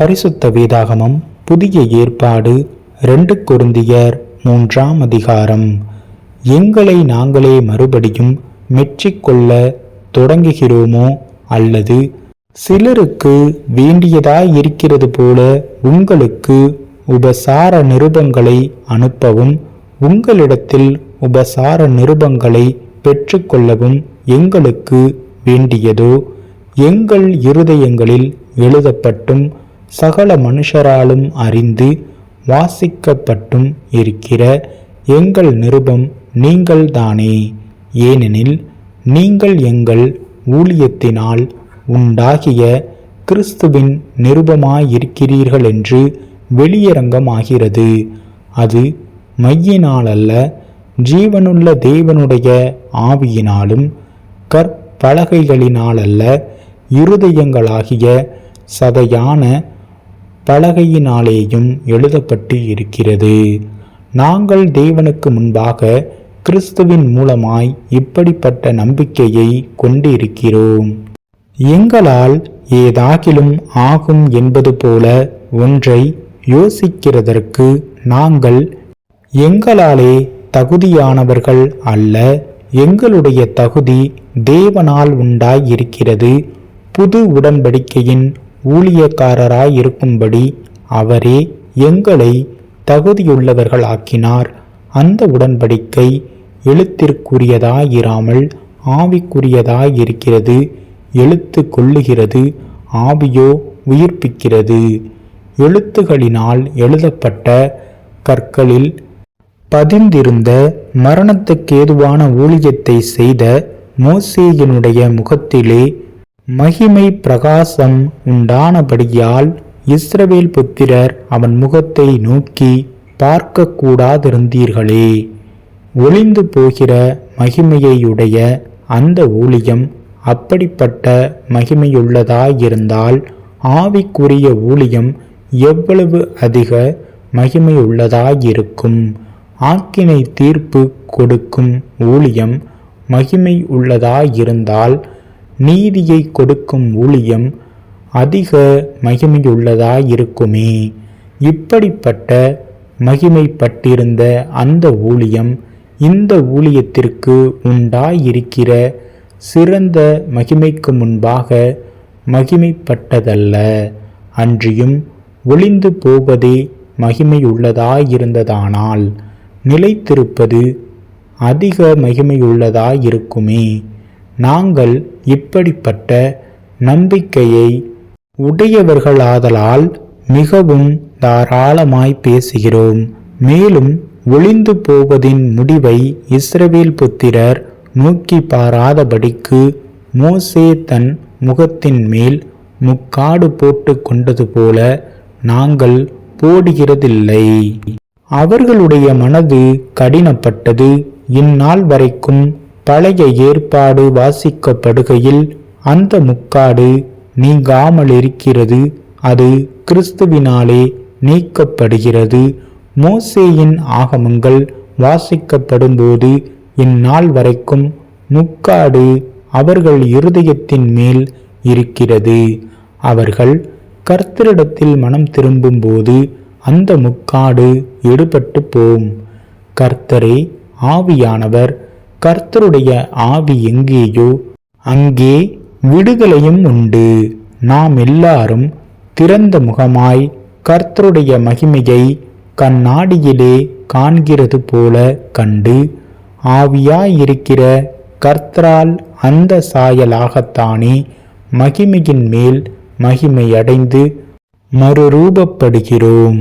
பரிசுத்த வேதாகமம் புதிய ஏற்பாடு ரெண்டு குருந்தியர் மூன்றாம் அதிகாரம். எங்களை நாங்களே மறுபடியும் மெச்சிக்கொள்ள தொடங்குகிறோமோ அல்லது சிலருக்கு வேண்டியதாய் இருக்கிறது போல உங்களுக்கு உபசார நிருபங்களை அனுப்பவும் உங்களிடத்தில் உபசார நிருபங்களை பெற்றுக்கொள்ளவும் எங்களுக்கு வேண்டியதோ? எங்கள் இருதயங்களில் எழுதப்பட்டும் சகல மனுஷராலும் அறிந்து வாசிக்கப்பட்டும் இருக்கிற எங்கள் நிருபம் நீங்கள்தானே. ஏனெனில் நீங்கள் எங்கள் ஊழியத்தினால் உண்டாகிய கிறிஸ்துவின் நிருபமாயிருக்கிறீர்கள் என்று வெளியரங்கமாகிறது. அது மையினாலல்ல ஜீவனுள்ள தேவனுடைய ஆவியினாலும் கற்பலகைகளினாலல்ல இருதயங்களாகிய சதையான பலகையினாலேயும் எழுதப்பட்டு இருக்கிறது. நாங்கள் தேவனுக்கு முன்பாக கிறிஸ்துவின் மூலமாய் இப்படிப்பட்ட நம்பிக்கையை கொண்டிருக்கிறோம். எங்களால் ஏதாகிலும் ஆகும் என்பது போல ஒன்றை யோசிக்கிறதற்கு நாங்கள் எங்களாலே தகுதியானவர்கள் அல்ல எங்களுடைய தகுதி தேவனால் உண்டாயிருக்கிறது. புது உடன்படிக்கையின் ஊழியக்காரராயிருக்கும்படி அவரே எங்களை தகுதியுள்ளவர்களாக்கினார். அந்த உடன்படிக்கை எழுத்திற்குரியதாயிராமல் ஆவிக்குரியதாயிருக்கிறது எழுத்து கொள்ளுகிறது ஆவியோ உயிர்ப்பிக்கிறது. எழுத்துகளினால் எழுதப்பட்ட கற்களில் பதிந்திருந்த மரணத்துக்கேதுவான ஊழியத்தை செய்த மோசேயினுடைய முகத்திலே மகிமை பிரகாசம் உண்டானபடியால் இஸ்ரவேல் புத்திரர் அவன் முகத்தை நோக்கி பார்க்கக்கூடாதிருந்தீர்களே. ஒளிந்து போகிற மகிமையையுடைய அந்த ஊழியம் அப்படிப்பட்ட மகிமையுள்ளதாயிருந்தால் ஆவிக்குரிய ஊழியம் எவ்வளவு அதிக மகிமையுள்ளதாயிருக்கும். ஆக்கினை தீர்ப்பு கொடுக்கும் ஊழியம் மகிமை உள்ளதாயிருந்தால் நீதியை கொடுக்கும் ஊழியம் அதிக மகிமையுள்ளதாயிருக்குமே. இப்படிப்பட்ட மகிமைப்பட்டிருந்த அந்த ஊழியம் இந்த ஊழியத்திற்கு உண்டாயிருக்கிற சிறந்த மகிமைக்கு முன்பாக மகிமைப்பட்டதல்ல. அன்றியும் ஒளிந்து போவதே மகிமையுள்ளதாயிருந்ததானால் நிலைத்திருப்பது அதிக மகிமையுள்ளதாயிருக்குமே. நாங்கள் இப்படிப்பட்ட நம்பிக்கையை உடையவர்களாதலால் மிகவும் தாராளமாய் பேசுகிறோம். மேலும் ஒளிந்து போவதின் முடிவை இஸ்ரவேல் புத்திரர் நோக்கி பாராதபடிக்கு மோசே தன் முகத்தின் மேல் முக்காடு போட்டு கொண்டது போல நாங்கள் போடுகிறதில்லை. அவர்களுடைய மனது கடினப்பட்டது. இந்நாள் வரைக்கும் பழைய ஏற்பாடு வாசிக்கப்படுகையில் அந்த முக்காடு நீங்காமல் இருக்கிறது அது கிறிஸ்துவினாலே நீக்கப்படுகிறது. மோசேயின் ஆகமங்கள் வாசிக்கப்படும்போது இந்நாள் வரைக்கும் முக்காடு அவர்கள் இருதயத்தின் மேல் இருக்கிறது. அவர்கள் கர்த்தரிடத்தில் மனம் திரும்பும்போது அந்த முக்காடு எடுபட்டு போம். கர்த்தரே ஆவியானவர் கர்த்தருடைய ஆவி எங்கேயோ அங்கே விடுதலையும் உண்டு. நாம் எல்லாரும் திறந்த முகமாய் கர்த்தருடைய மகிமையை கண்ணாடியிலே காண்கிறது போல கண்டு ஆவியாயிருக்கிற கர்த்தரால் அந்த சாயலாகத்தானே மகிமையின் மேல் மகிமையடைந்து மறுரூபப்படுகிறோம்.